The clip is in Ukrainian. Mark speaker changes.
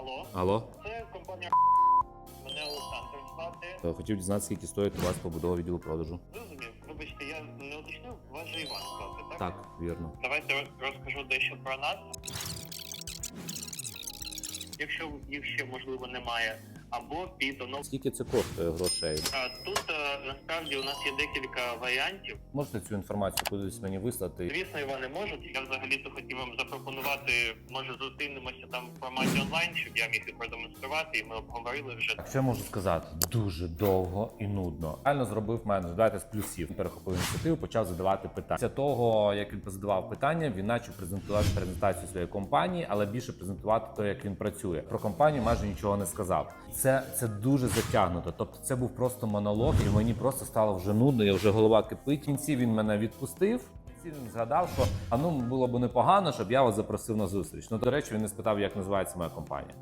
Speaker 1: Алло,
Speaker 2: Алло,
Speaker 1: це компанія мене Олександр звати.
Speaker 2: Е, хотів дізнатися, скільки стоїть у вас побудова відділу продажу.
Speaker 1: Зрозумів, вибачте, я не уточнив, вас же Іван звати, так?
Speaker 2: Так, вірно.
Speaker 1: Давайте роз- розкажу дещо про нас. Якщо їх ще можливо немає, або під оно-
Speaker 2: Скільки це коштує грошей?
Speaker 1: А, Тут е, насправді у нас є декілька варіантів.
Speaker 2: Можете цю інформацію кудись мені вислати?
Speaker 1: Звісно, Іване можуть. Я взагалі-то хотів вам запропонувати, може зустрінемося там в форматі онлайн, щоб я міг і продемонструвати, і ми обговорили вже.
Speaker 2: Що я можу сказати? Дуже довго і нудно. Реально зробив мене давайте з плюсів. Перехопив ініціативу, почав задавати питання. Після того, як він задавав питання, він почав презентувати презентацію своєї компанії, але більше презентувати те, як він працює. Про компанію майже нічого не сказав. Це, це дуже затягнуто. Тобто, це був просто монолог, і мені просто стало вже нудно. Я вже голова кипить. В кінці він мене відпустив. Він згадав, що а ну було б непогано, щоб я вас запросив на зустріч. Ну до речі, він не спитав, як називається моя компанія.